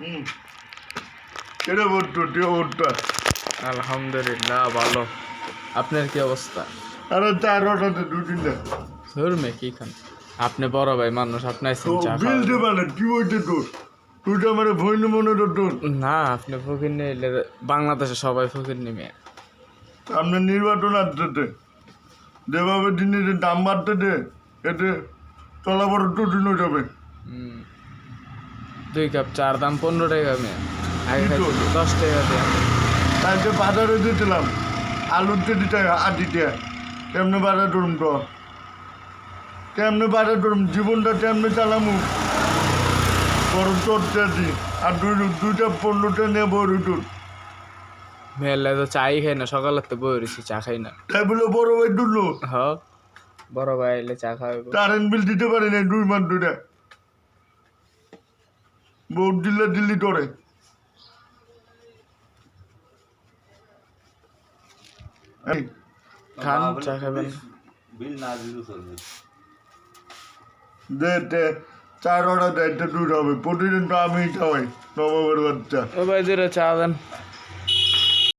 হুম। এটা ভোটটা এটা ভোটটা আলহামদুলিল্লাহ ভালো। আপনার কি অবস্থা? আরে চার ওটাতে দু তিনটা। ধর্মে কি খান? আপনি বড় ভাই মানুষ আপনি আইছেন চা বিল দিবা না কি হইতে তোর? তুই তো আমার ভৈন মনে তোর না আপনি ফকির নিলে বাংলাদেশে সবাই ফকির নিমে সামনে নির্বাচন আসতেছে যেভাবে জিনিসের দাম বাড়তেছে এতে চলাবড় কঠিন হয়ে যাবে। হুম। দুই কাপ চার দাম পনেরো টাকা মেয়ে। আগে? দশ টাকা দিয়ে। তাইতে বাজারে দিয়েছিলাম আলুর কেজিটা আটিতে কেমনে বাজার ধরুন তো। কেমনে বাজার ধরুম জীবনটা তেমনি চালামু। বড় চড়তে আছি আর দুই দুইটা পনেরোটা নেব রুটুর মেয়েলে তো চাই খাই না সকালে তো বই রয়েছি চা খাই না। তাই বলে বড় ভাই দুলো হ বড় ভাই এলে চা খাওয়াবো কারেন্ট বিল দিতে পারি না দুই মাস ধরে ভোট দিলে দিল্লি করে। খান চা খাবেন। বিল না দিলেও চলবে। দে চার অর্ডার দেয় দুধ হবে। প্রতিদিন তো আমি খাওয়াই নবাবের বাচ্চা। ভাই চা দেন।